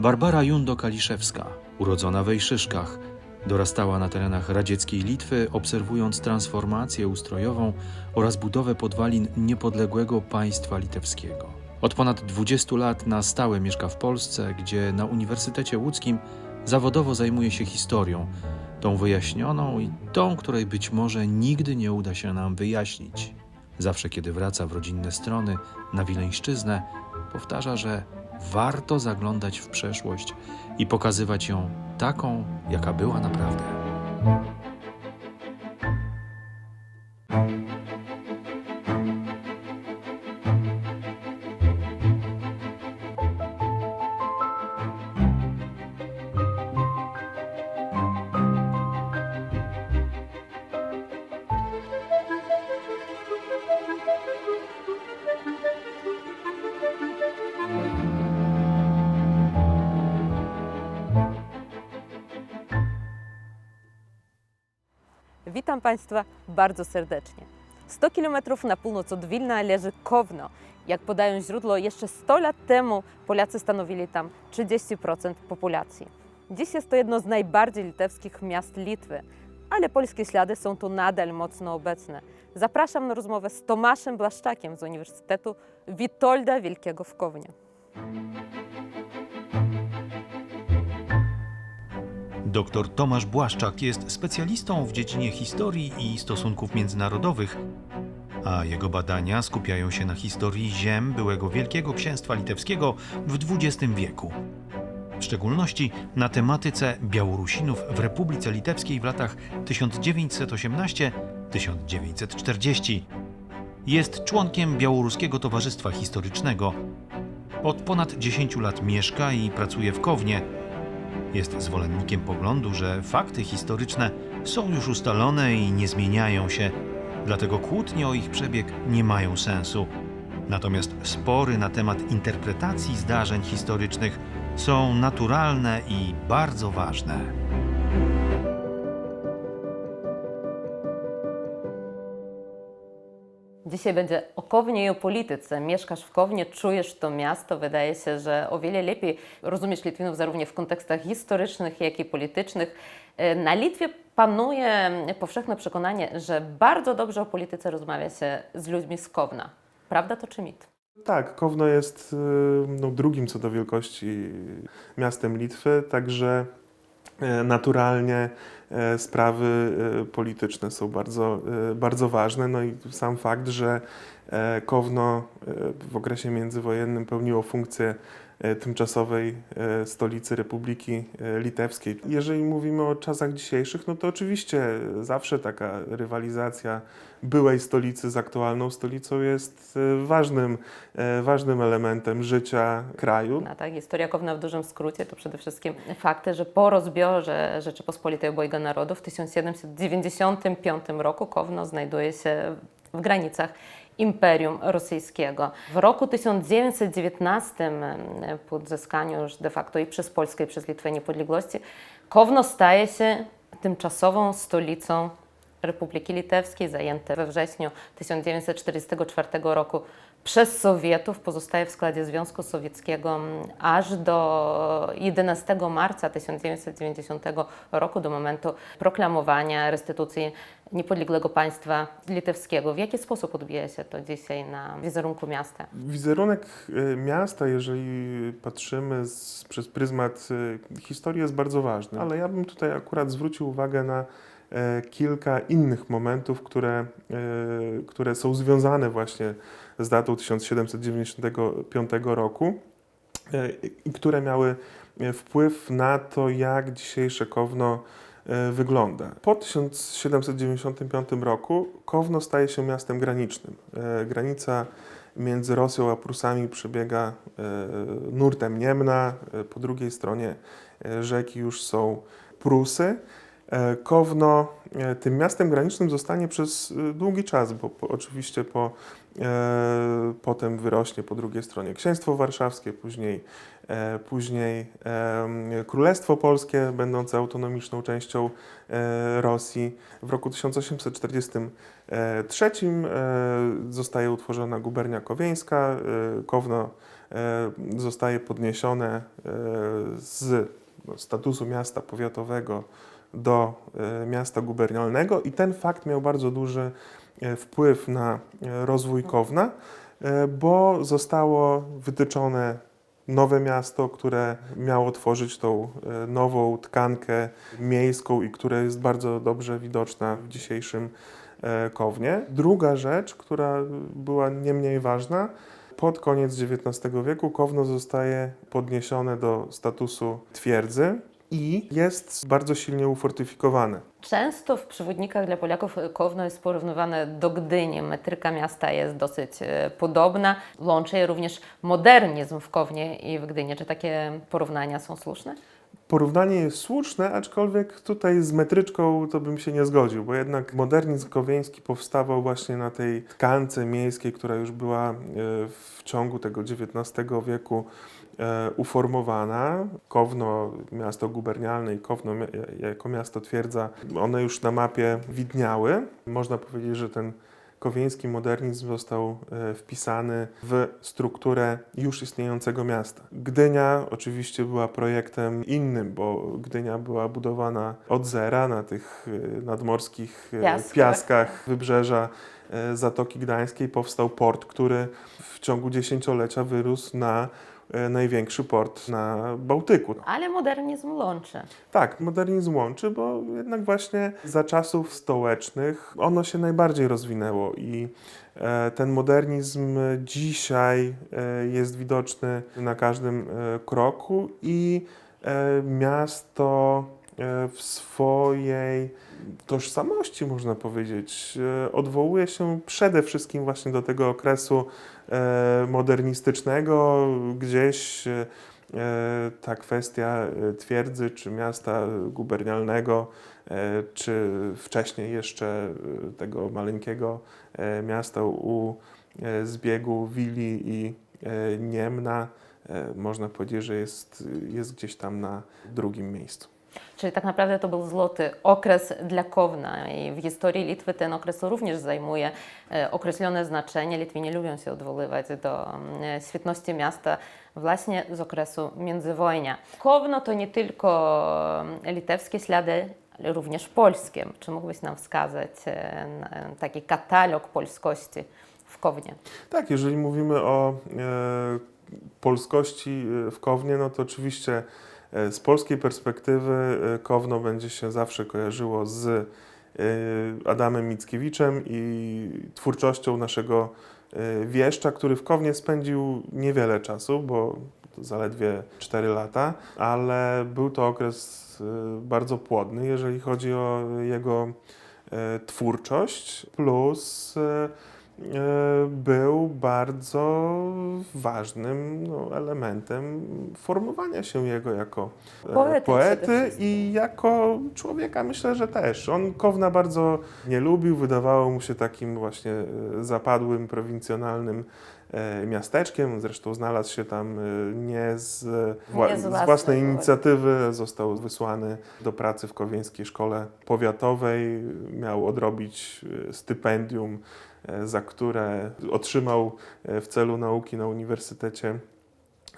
Barbara Jundo-Kaliszewska, urodzona w dorastała na terenach radzieckiej Litwy, obserwując transformację ustrojową oraz budowę podwalin niepodległego państwa litewskiego. Od ponad 20 lat na stałe mieszka w Polsce, gdzie na Uniwersytecie Łódzkim zawodowo zajmuje się historią, tą wyjaśnioną i tą, której być może nigdy nie uda się nam wyjaśnić. Zawsze, kiedy wraca w rodzinne strony na Wileńszczyznę, powtarza, że warto zaglądać w przeszłość i pokazywać ją taką, jaka była naprawdę. Witam Państwa bardzo serdecznie. 100 km na północ od Wilna leży Kowno. Jak podają źródła, jeszcze 100 lat temu Polacy stanowili tam 30% populacji. Dziś jest to jedno z najbardziej litewskich miast Litwy, ale polskie ślady są tu nadal mocno obecne. Zapraszam na rozmowę z Tomaszem Blaszczakiem z Uniwersytetu Witolda Wielkiego w Kownie. Dr Tomasz Błaszczak jest specjalistą w dziedzinie historii i stosunków międzynarodowych, a jego badania skupiają się na historii ziem byłego Wielkiego Księstwa Litewskiego w XX wieku. W szczególności na tematyce Białorusinów w Republice Litewskiej w latach 1918-1940. Jest członkiem Białoruskiego Towarzystwa Historycznego. Od ponad 10 lat mieszka i pracuje w Kownie, jest zwolennikiem poglądu, że fakty historyczne są już ustalone i nie zmieniają się, dlatego kłótnie o ich przebieg nie mają sensu. Natomiast spory na temat interpretacji zdarzeń historycznych są naturalne i bardzo ważne. Dzisiaj będzie o Kownie i o polityce. Mieszkasz w Kownie, czujesz to miasto. Wydaje się, że o wiele lepiej rozumiesz Litwinów zarówno w kontekstach historycznych, jak i politycznych. E, Na Litwie panuje powszechne przekonanie, że bardzo dobrze o polityce rozmawia się z ludźmi z Kowna. Prawda to czy mit? Tak, Kowno jest y, no, drugim co do wielkości miastem Litwy, także naturalnie e, sprawy e, polityczne są bardzo, e, bardzo ważne. No i sam fakt, że e, Kowno e, w okresie międzywojennym pełniło funkcję e, tymczasowej e, stolicy Republiki e, Litewskiej. Jeżeli mówimy o czasach dzisiejszych, no to oczywiście zawsze taka rywalizacja byłej stolicy z aktualną stolicą jest e, ważnym, e, ważnym elementem życia kraju. A tak, historia Kowna w dużym skrócie to przede wszystkim fakty, że po rozbiorze Rzeczypospolitej Obojga Narodów w 1795 roku Kowno znajduje się w granicach Imperium Rosyjskiego. W roku 1919, em, po odzyskaniu już de facto i przez Polskę, i przez Litwę niepodległości, Kowno staje się tymczasową stolicą Republiki Litewskiej, zajęte we wrześniu 1944 roku przez Sowietów, pozostaje w składzie Związku Sowieckiego mm, aż do 11 marca 1990 roku, do momentu proklamowania restytucji niepodległego państwa litewskiego. W jaki sposób odbija się to dzisiaj na wizerunku miasta? Wizerunek e, miasta, jeżeli patrzymy z, przez pryzmat e, historii, jest bardzo ważny, ale ja bym tutaj akurat zwrócił uwagę na kilka innych momentów, które, e, które są związane właśnie z datą 1795 roku e, i które miały e, wpływ na to, jak dzisiejsze Kowno e, wygląda. Po 1795 roku Kowno staje się miastem granicznym. E, Granica między Rosją a Prusami przebiega e, nurtem Niemna, e, po drugiej stronie e, rzeki już są Prusy. E, Kowno e, tym miastem granicznym zostanie przez e, długi czas, bo po, oczywiście po, e, potem wyrośnie po drugiej stronie Księstwo Warszawskie, później, e, później e, Królestwo Polskie, będące autonomiczną częścią e, Rosji. W roku 1843 e, zostaje utworzona gubernia kowieńska, e, Kowno e, zostaje podniesione e, z no, statusu miasta powiatowego do e, miasta gubernialnego i ten fakt miał bardzo duży e, wpływ na e, rozwój Kowna, bo zostało wytyczone nowe miasto, które miało tworzyć tą nową tkankę miejską i która jest bardzo dobrze widoczna w dzisiejszym Kownie. Druga rzecz, która była nie mniej ważna, pod koniec XIX wieku Kowno zostaje podniesione do statusu twierdzy i jest bardzo silnie ufortyfikowane. Często w przewodnikach dla Polaków Kowno jest porównywane do Gdyni. Metryka miasta jest dosyć e, podobna. Łączy je również modernizm w Kownie i w Gdyni. Czy takie porównania są słuszne? Porównanie jest słuszne, aczkolwiek tutaj z metryczką to bym się nie zgodził, bo jednak modernizm kowieński powstawał właśnie na tej tkance miejskiej, która już była e, w ciągu tego XIX wieku uformowana. Kowno, miasto gubernialne i Kowno mia- jako miasto twierdza, one już na mapie widniały. Można powiedzieć, że ten kowieński modernizm został e, wpisany w strukturę już istniejącego miasta. Gdynia oczywiście była projektem innym, bo Gdynia była budowana od zera na tych e, nadmorskich e, Piaskach. wybrzeża e, Zatoki Gdańskiej. Powstał port, który w ciągu dziesięciolecia wyrósł na e, największy port na Bałtyku. Ale modernizm łączy. Tak, modernizm łączy, bo jednak właśnie za czasów stołecznych ono się najbardziej rozwinęło i e, ten modernizm dzisiaj e, jest widoczny na każdym e, kroku i e, miasto e, w swojej tożsamości, można powiedzieć, e, odwołuje się przede wszystkim właśnie do tego okresu e, modernistycznego, gdzieś e, ta kwestia twierdzy czy miasta gubernialnego, czy wcześniej jeszcze tego maleńkiego miasta u zbiegu Wili i Niemna, można powiedzieć, że jest, jest gdzieś tam na drugim miejscu. Czyli tak naprawdę to był złoty okres dla Kowna i w historii Litwy ten okres również zajmuje e, określone znaczenie. Litwini lubią się odwoływać do mm, świetności miasta właśnie z okresu międzywojnia. Kowno to nie tylko mm, litewskie ślady, ale również polskie. Czy mógłbyś nam wskazać e, taki katalog polskości w Kownie? Tak, jeżeli mówimy o e, polskości e, w Kownie, no to oczywiście e, z polskiej perspektywy e, Kowno będzie się zawsze kojarzyło z e, Adamem Mickiewiczem i twórczością naszego e, wieszcza, który w Kownie spędził niewiele czasu, bo zaledwie 4 lata, ale był to okres e, bardzo płodny, jeżeli chodzi o jego e, twórczość, plus e, e, był bardzo ważnym no, elementem formowania się jego jako e, Poety poety i jako człowieka myślę, że też. On Kowna bardzo nie lubił, wydawało mu się takim właśnie e, zapadłym, prowincjonalnym e, miasteczkiem. Zresztą znalazł się tam e, nie z, wła- Nie z własnej inicjatywy. Został wysłany do pracy w Kowieńskiej Szkole Powiatowej. Miał odrobić e, stypendium, e, za które otrzymał e, w celu nauki na Uniwersytecie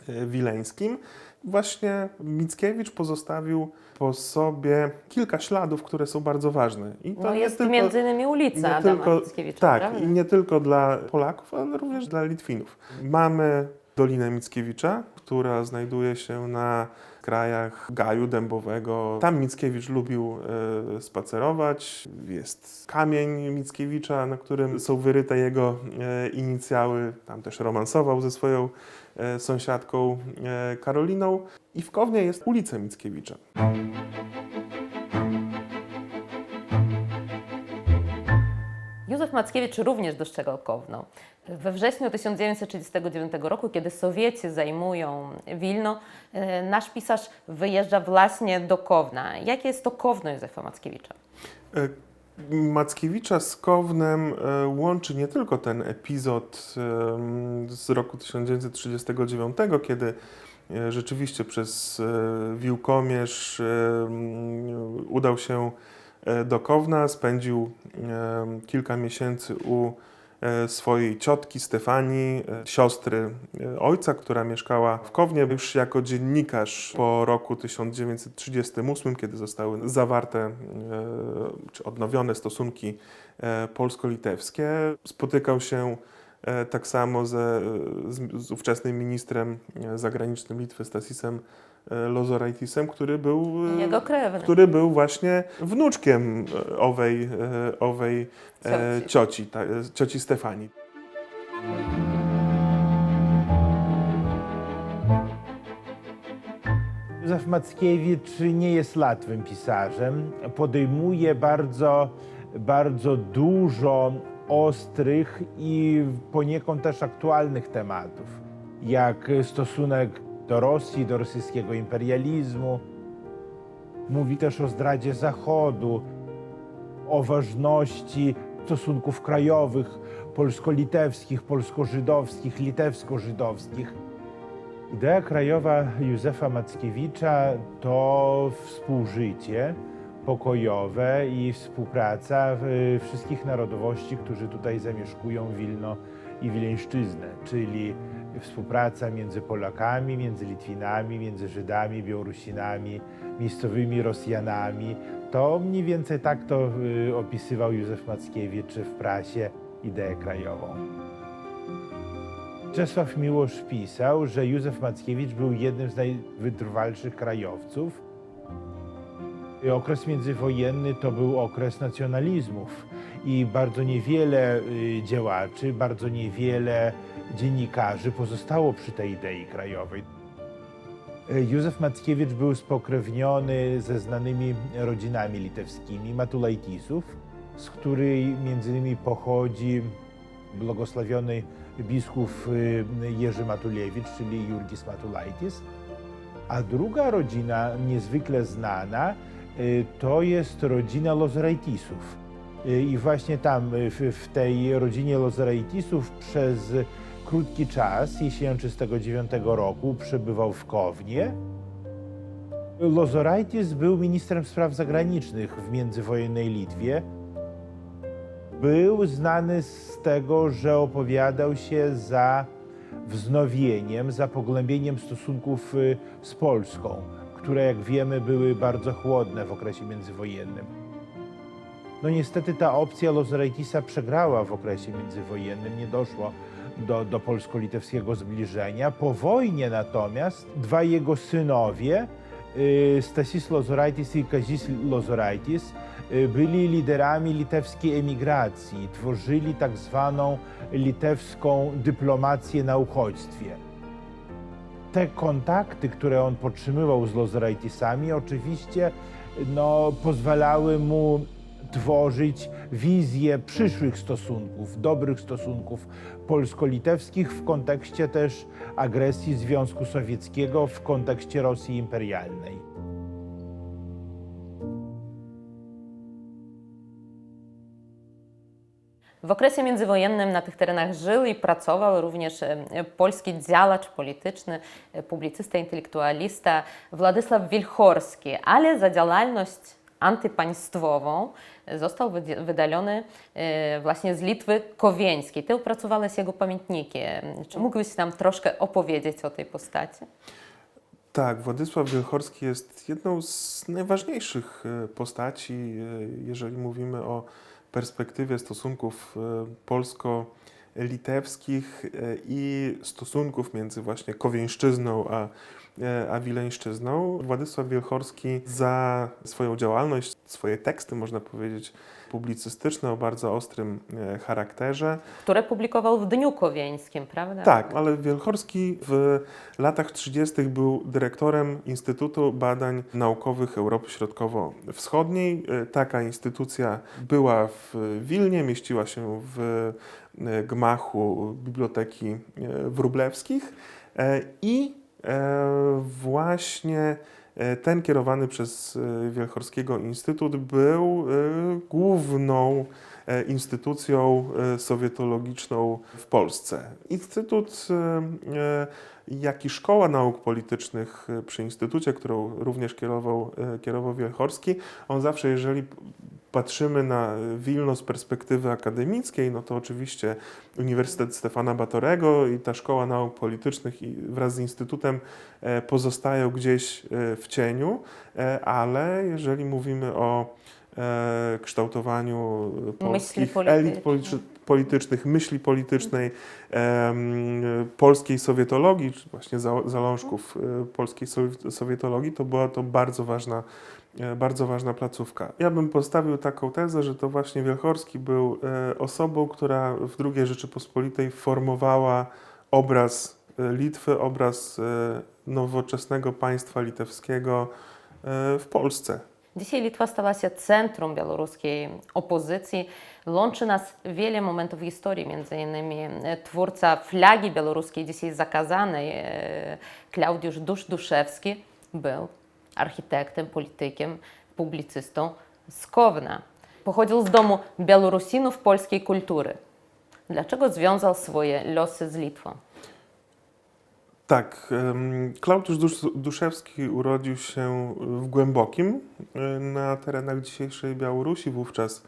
e, Wileńskim. Właśnie Mickiewicz pozostawił po sobie kilka śladów, które są bardzo ważne. I No nie jest tylko- między innymi ulica Adama tylko- Mickiewicza, tak, prawda? i nie tylko dla Polaków, ale również dla Litwinów. Mamy Dolinę Mickiewicza, która znajduje się na krajach Gaju Dębowego. Tam Mickiewicz lubił e, spacerować. Jest kamień Mickiewicza, na którym są wyryte jego e, inicjały. Tam też romansował ze swoją e, sąsiadką e, Karoliną. I w Kownie jest ulica Mickiewicza. Józef Mackiewicz również dostrzegał Kowno. We wrześniu 1939 roku, kiedy Sowieci zajmują Wilno, e, nasz pisarz wyjeżdża właśnie do Kowna. Jakie jest to Kowno Józefa Mackiewicza? E, Mackiewicza z Kownem e, łączy nie tylko ten epizod z roku 1939, kiedy rzeczywiście przez Wiłkomierz udał się do Kowna, spędził em, kilka miesięcy u e, swojej ciotki Stefanii, e, siostry e, ojca, która mieszkała w Kownie już jako dziennikarz po roku 1938, kiedy zostały zawarte e, czy odnowione stosunki e, polsko-litewskie. Spotykał się e, tak samo ze, z, z ówczesnym ministrem e, zagranicznym Litwy Stasisem e, Lozoraitisem, który był e, Jego krewny. który był właśnie wnuczkiem e, owej, e, owej e, Cioci. cioci, ta, e, cioci Stefanii. Józef Mackiewicz nie jest łatwym pisarzem. Podejmuje bardzo, bardzo dużo ostrych i poniekąd też aktualnych tematów, jak stosunek do Rosji, do rosyjskiego imperializmu. Mówi też o zdradzie Zachodu, o ważności stosunków krajowych, polsko-litewskich, polsko-żydowskich, litewsko-żydowskich. Idea krajowa Józefa Mackiewicza to współżycie pokojowe i współpraca y, wszystkich narodowości, którzy tutaj zamieszkują Wilno i Wileńszczyznę, czyli współpraca między Polakami, między Litwinami, między Żydami, Białorusinami, miejscowymi Rosjanami. To mniej więcej tak to y, opisywał Józef Mackiewicz w prasie ideę krajową. Czesław Miłosz pisał, że Józef Mackiewicz był jednym z najwytrwalszych krajowców. Okres międzywojenny to był okres nacjonalizmów i bardzo niewiele y, działaczy, bardzo niewiele dziennikarzy pozostało przy tej idei krajowej. Y, Józef Mackiewicz był spokrewniony ze znanymi rodzinami litewskimi Matulaitisów, z której między innymi pochodzi błogosławiony biskup y, Jerzy Matulewicz, czyli Jurgis Matulaitis. A druga rodzina niezwykle znana y, to jest rodzina Lozoraitisów. Y, I właśnie tam, w, tej rodzinie Lozoraitisów przez krótki czas, jesienią 1939 roku, przebywał w Kownie. Lozoraitis był ministrem spraw zagranicznych w międzywojennej Litwie. Był znany z tego, że opowiadał się za wznowieniem, za pogłębieniem stosunków y, z Polską, które, jak wiemy, były bardzo chłodne w okresie międzywojennym. No niestety ta opcja Lozeraitisa przegrała w okresie międzywojennym, nie doszło do, do polsko-litewskiego zbliżenia. Po wojnie natomiast dwaj jego synowie, y, Stasis Lozoraitis i Kazis Lozoraitis, y, byli liderami litewskiej emigracji, tworzyli tak zwaną litewską dyplomację na uchodźstwie. Te kontakty, które on podtrzymywał z Lozoraitisami, oczywiście no, pozwalały mu tworzyć wizję przyszłych stosunków, dobrych stosunków polsko-litewskich w kontekście też agresji Związku Sowieckiego, w kontekście Rosji imperialnej. W okresie międzywojennym na tych terenach żył i pracował również e, polski działacz polityczny, e, publicysta, intelektualista Władysław Wilchorski, ale za działalność antypaństwową e, został wydalony e, właśnie z Litwy Kowieńskiej. Ty opracowałeś jego pamiętniki. Czy mógłbyś nam troszkę opowiedzieć o tej postaci? Tak, Władysław Wielchorski jest jedną z najważniejszych e, postaci, jeżeli mówimy o perspektywie stosunków polsko-litewskich i stosunków między właśnie Kowieńszczyzną a, e, a Wileńszczyzną. Władysław Wielchorski za swoją działalność, swoje teksty, można powiedzieć, publicystyczne o bardzo ostrym e, charakterze, Które publikował w Dniu Kowieńskim, prawda? tak, ale Wielchorski w latach 30. był dyrektorem Instytutu Badań Naukowych Europy Środkowo-Wschodniej. E, Taka instytucja była w Wilnie, mieściła się w gmachu Biblioteki Wróblewskich e, i właśnie e, ten kierowany przez e, Wielchorskiego Instytut był e, główną e, instytucją e, sowietologiczną w Polsce. Instytut, e, e, jak i Szkoła Nauk Politycznych e, przy Instytucie, którą również kierował, e, kierował Wielchorski, on zawsze, jeżeli patrzymy na Wilno z perspektywy akademickiej, no to oczywiście Uniwersytet Stefana Batorego i ta Szkoła Nauk Politycznych i wraz z Instytutem e, pozostają gdzieś e, w cieniu, e, ale jeżeli mówimy o kształtowaniu polskich elit politycznej. Politycz- politycznych, myśli politycznej, polskiej sowietologii, czy właśnie za- zalążków e, polskiej sowi- sowietologii, to była to bardzo ważna, e, bardzo ważna placówka. Ja bym postawił taką tezę, że to właśnie Wielchorski był e, osobą, która w II Rzeczypospolitej formowała obraz Litwy, obraz nowoczesnego państwa litewskiego w Polsce. Dzisiaj Litwa stała się centrum białoruskiej opozycji. Łączy nas wiele momentów historii, między innymi e, twórca flagi białoruskiej, dzisiaj zakazanej, e, Klaudiusz Dusz-Duszewski, był architektem, politykiem, publicystą z Kowna. Pochodził z domu Białorusinów polskiej kultury. Dlaczego związał swoje losy z Litwą? Tak, Klaudiusz Dusz- Duszewski urodził się w Głębokim e, na terenach dzisiejszej Białorusi, wówczas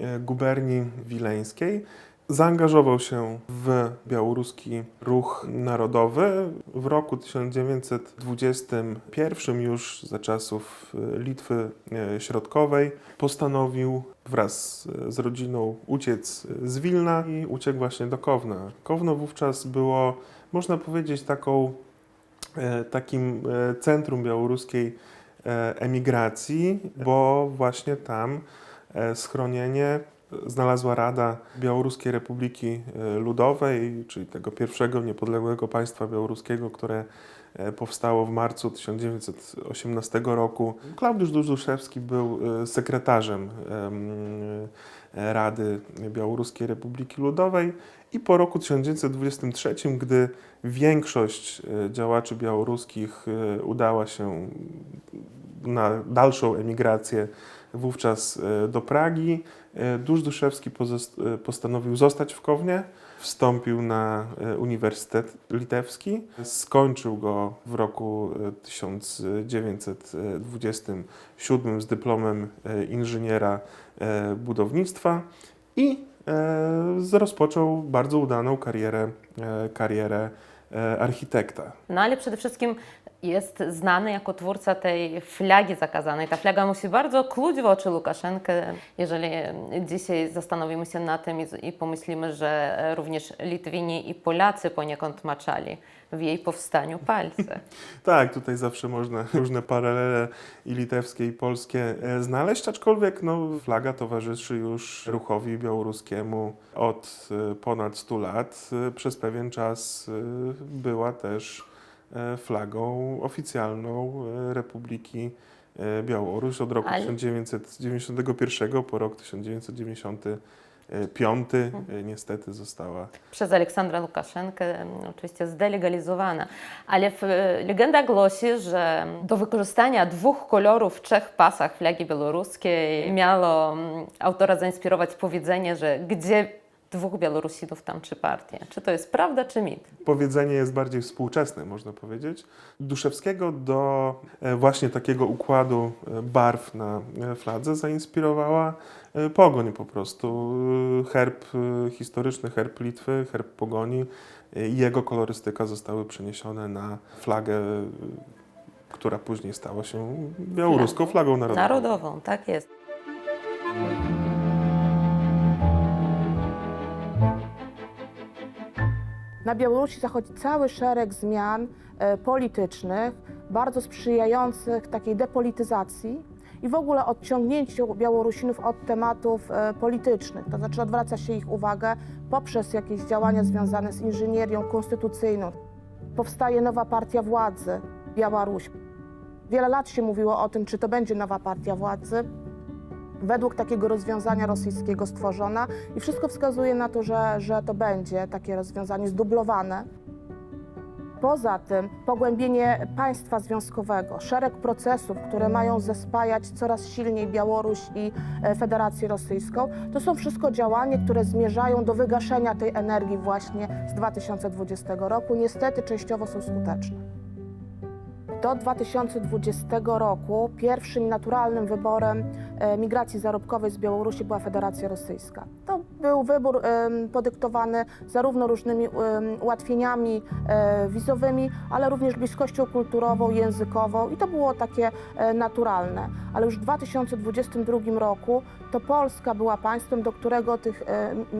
e, guberni wileńskiej. Zaangażował się w białoruski ruch narodowy. W roku 1921, już za czasów e, Litwy Środkowej, postanowił wraz z rodziną uciec z Wilna i uciekł właśnie do Kowna. Kowno wówczas było można powiedzieć, taką, e, takim e, centrum białoruskiej e, emigracji, bo właśnie tam schronienie znalazła Rada Białoruskiej Republiki Ludowej, czyli tego pierwszego niepodległego państwa białoruskiego, które powstało w marcu 1918 roku. Klaudiusz Duszewski był sekretarzem em, Rady Białoruskiej Republiki Ludowej i po roku 1923, gdy większość e, działaczy białoruskich e, udała się na dalszą emigrację wówczas e, do Pragi, Dusz Duszewski postanowił zostać w Kownie, wstąpił na e, Uniwersytet Litewski, skończył go w roku e, 1927 z dyplomem e, inżyniera e, budownictwa i e, rozpoczął bardzo udaną karierę, e, karierę e, architekta. No ale przede wszystkim jest znany jako twórca tej flagi zakazanej. Ta flaga musi bardzo kluć w oczy Łukaszenkę. Jeżeli dzisiaj zastanowimy się na tym i, i pomyślimy, że również Litwini i Polacy poniekąd maczali w jej powstaniu palce. Tak, tutaj zawsze można różne paralele i litewskie, i polskie e, znaleźć, aczkolwiek no, flaga towarzyszy już ruchowi białoruskiemu od e, ponad 100 lat. E, Przez pewien czas była też flagą oficjalną e, Republiki e, Białoruś od roku Ale- 1991 po rok 1995 e, niestety została przez Aleksandra Łukaszenkę oczywiście zdelegalizowana. Ale w, legenda głosi, że do wykorzystania dwóch kolorów w trzech pasach flagi białoruskiej miało autora zainspirować powiedzenie, że gdzie dwóch Białorusinów, tam trzy partie. Czy to jest prawda, czy mit? powiedzenie jest bardziej współczesne, można powiedzieć. Duszewskiego do e, właśnie takiego układu e, barw na e, fladze zainspirowała pogoń po prostu. Herb, historyczny herb Litwy, herb pogoni i jego kolorystyka zostały przeniesione na flagę, która później stała się białoruską flagą narodową. Narodową, tak jest. Na Białorusi zachodzi cały szereg zmian e, politycznych, bardzo sprzyjających takiej depolityzacji i w ogóle odciągnięciu Białorusinów od tematów e, politycznych. To znaczy odwraca się ich uwagę poprzez jakieś działania związane z inżynierią konstytucyjną. Powstaje nowa partia władzy, Białoruś. Wiele lat się mówiło o tym, czy to będzie nowa partia władzy według takiego rozwiązania rosyjskiego stworzona i wszystko wskazuje na to, że, że to będzie takie rozwiązanie zdublowane. Poza tym pogłębienie państwa związkowego, szereg procesów, które mają zespajać coraz silniej Białoruś i e, Federację Rosyjską, to są wszystko działania, które zmierzają do wygaszenia tej energii właśnie z 2020 roku. Niestety częściowo są skuteczne. Do 2020 roku pierwszym naturalnym wyborem e, migracji zarobkowej z Białorusi była Federacja Rosyjska. To był wybór podyktowany zarówno różnymi ułatwieniami e, wizowymi, ale również bliskością kulturową, językową i to było takie e, naturalne. Ale już w 2022 roku to Polska była państwem, do którego tych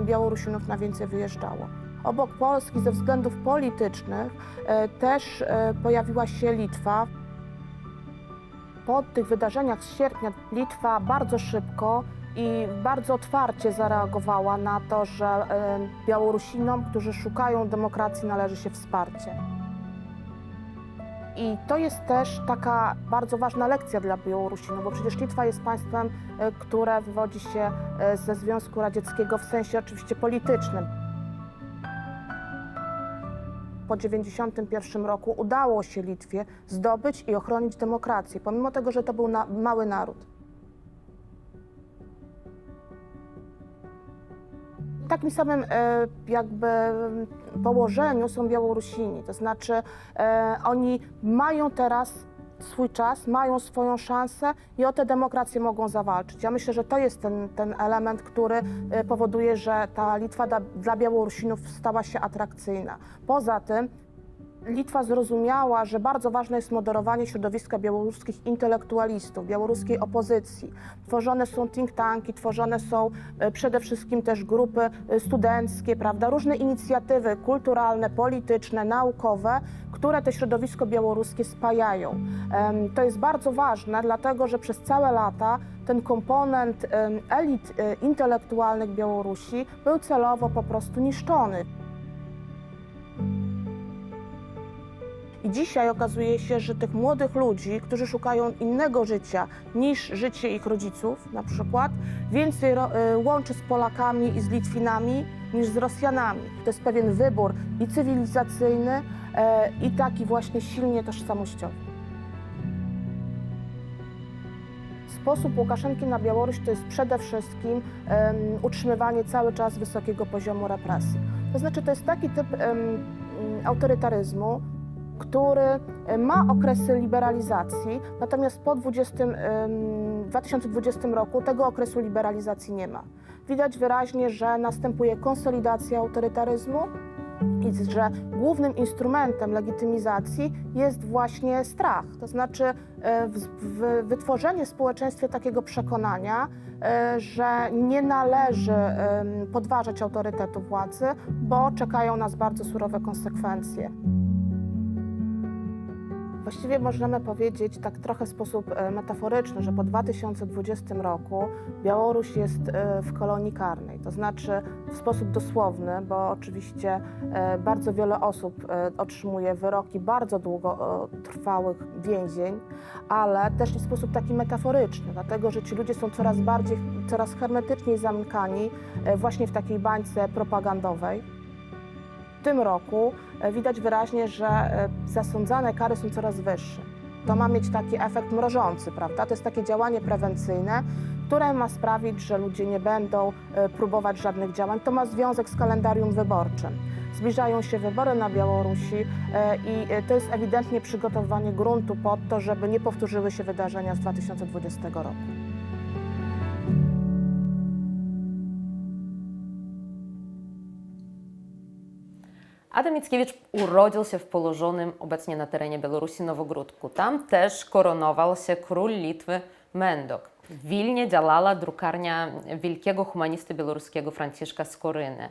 Białorusinów najwięcej wyjeżdżało. Obok Polski ze względów politycznych e, też e, pojawiła się Litwa. Po tych wydarzeniach z sierpnia Litwa bardzo szybko i bardzo otwarcie zareagowała na to, że e, Białorusinom, którzy szukają demokracji, należy się wsparcie. I to jest też taka bardzo ważna lekcja dla Białorusinów, bo przecież Litwa jest państwem, które wywodzi się ze Związku Radzieckiego w sensie oczywiście politycznym. Po 1991 roku udało się Litwie zdobyć i ochronić demokrację, pomimo tego, że to był na, mały naród. W takim samym e, jakby położeniu są Białorusini, to znaczy e, oni mają teraz swój czas, mają swoją szansę i o tę demokrację mogą zawalczyć. Ja myślę, że to jest ten, ten element, który e, powoduje, że ta Litwa dla Białorusinów stała się atrakcyjna. Poza tym Litwa zrozumiała, że bardzo ważne jest moderowanie środowiska białoruskich intelektualistów, białoruskiej opozycji. Tworzone są think tanki, tworzone są e, przede wszystkim też grupy e, studenckie, prawda, różne inicjatywy kulturalne, polityczne, naukowe, które to środowisko białoruskie spajają. To jest bardzo ważne, dlatego że przez całe lata ten komponent elit e, intelektualnych Białorusi był celowo po prostu niszczony. I dzisiaj okazuje się, że tych młodych ludzi, którzy szukają innego życia niż życie ich rodziców, na przykład, więcej y, łączy z Polakami i z Litwinami niż z Rosjanami. To jest pewien wybór i cywilizacyjny, e, i taki właśnie silnie tożsamościowy. Sposób Łukaszenki na Białoruś to jest przede wszystkim em, utrzymywanie cały czas wysokiego poziomu represji. To znaczy, to jest taki typ mm, autorytaryzmu, który e, ma okresy liberalizacji, natomiast po 20, em, 2020 roku tego okresu liberalizacji nie ma. Widać wyraźnie, że następuje konsolidacja autorytaryzmu i że głównym instrumentem legitymizacji jest właśnie strach. To znaczy e, wytworzenie w społeczeństwie takiego przekonania, e, że nie należy podważać autorytetu władzy, bo czekają nas bardzo surowe konsekwencje. Właściwie możemy powiedzieć tak trochę w sposób e, metaforyczny, że po 2020 roku Białoruś jest e, w kolonii karnej, to znaczy w sposób dosłowny, bo oczywiście e, bardzo wiele osób otrzymuje wyroki bardzo długotrwałych więzień, ale też w sposób taki metaforyczny, dlatego że ci ludzie są coraz bardziej, coraz hermetyczniej zamykani właśnie w takiej bańce propagandowej. Tym roku e, widać wyraźnie, że e, zasądzane kary są coraz wyższe. To ma mieć taki efekt mrożący, prawda? To jest takie działanie prewencyjne, które ma sprawić, że ludzie nie będą e, próbować żadnych działań. To ma związek z kalendarium wyborczym. Zbliżają się wybory na Białorusi i to jest ewidentnie przygotowanie gruntu pod to, żeby nie powtórzyły się wydarzenia z 2020 roku. Adam Mickiewicz urodził się w położonym obecnie na terenie Białorusi Nowogródku. Tam też koronował się król Litwy Mendok. W Wilnie działała drukarnia wielkiego humanisty białoruskiego Franciszka Skoryny.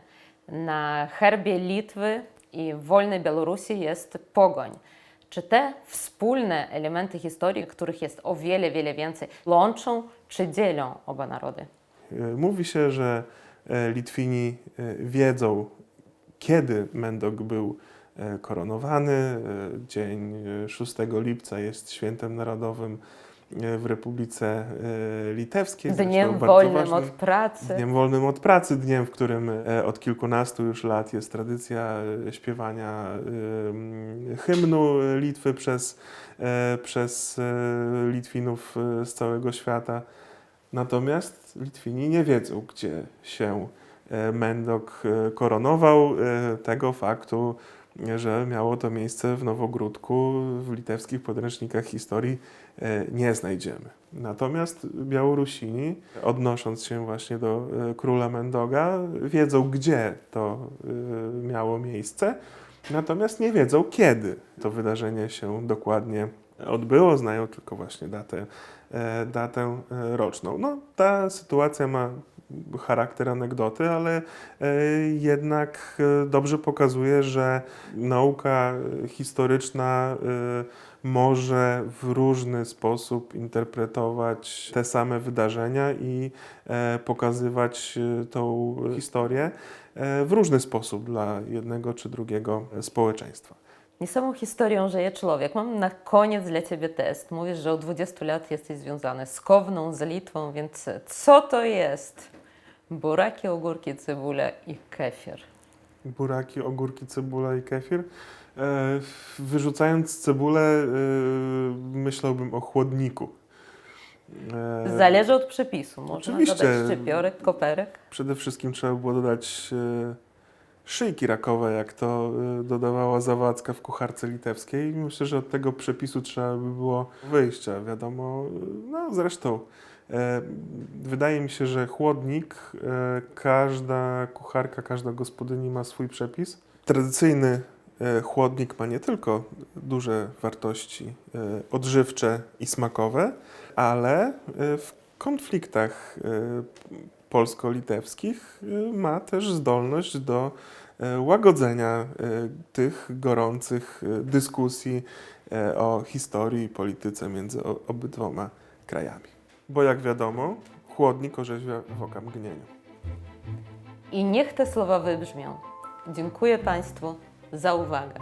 Na herbie Litwy i wolnej Białorusi jest pogoń. Czy te wspólne elementy historii, których jest o wiele, wiele więcej, łączą czy dzielą oba narody? E, Mówi się, że e, Litwini e, wiedzą, kiedy Mendok był e, koronowany. E, Dzień e, 6 lipca jest świętem narodowym e, w Republice e, Litewskiej. Dniem wolnym ważnym od pracy. Dniem wolnym od pracy, dniem, w którym e, od kilkunastu już lat jest tradycja e, śpiewania e, hymnu Litwy przez, e, przez e, Litwinów e, z całego świata. Natomiast Litwini nie wiedzą, gdzie się e, Mendok e, koronował. E, Tego faktu, e, że miało to miejsce w Nowogródku, w litewskich podręcznikach historii e, nie znajdziemy. Natomiast Białorusini, odnosząc się właśnie do e, króla Mendoga, wiedzą, gdzie to e, miało miejsce, natomiast nie wiedzą, kiedy to wydarzenie się dokładnie odbyło, znają tylko właśnie datę, e, datę e, roczną. No, ta sytuacja ma charakter anegdoty, ale e, jednak e, dobrze pokazuje, że nauka e, historyczna może w różny sposób interpretować te same wydarzenia i pokazywać tą historię w różny sposób dla jednego czy drugiego społeczeństwa. Nie samą historią żyje człowiek. Mam na koniec dla Ciebie test. Mówisz, że od 20 lat jesteś związany z Kowną, z Litwą, więc co to jest? Buraki, ogórki, cebula i kefir. Buraki, ogórki, cebula i kefir. E, Wyrzucając cebulę, e, myślałbym o chłodniku. E, Zależy od przepisu. Można Oczywiście. dodać szczypiorek, koperek. Przede wszystkim trzeba było dodać szyjki rakowe, jak to dodawała Zawadzka w kucharce litewskiej. Myślę, że od tego przepisu trzeba by było wyjścia. Wiadomo, no zresztą wydaje mi się, że chłodnik, e, każda kucharka, każda gospodyni ma swój przepis. Tradycyjny e, chłodnik ma nie tylko duże wartości e, odżywcze i smakowe, ale e, w konfliktach e, polsko-litewskich ma też zdolność do e, łagodzenia e, tych gorących e, dyskusji e, o historii i polityce między obydwoma krajami. Bo jak wiadomo, chłodnik orzeźwia w oka mgnieniu. I niech te słowa wybrzmią. Dziękuję Państwu za uwagę.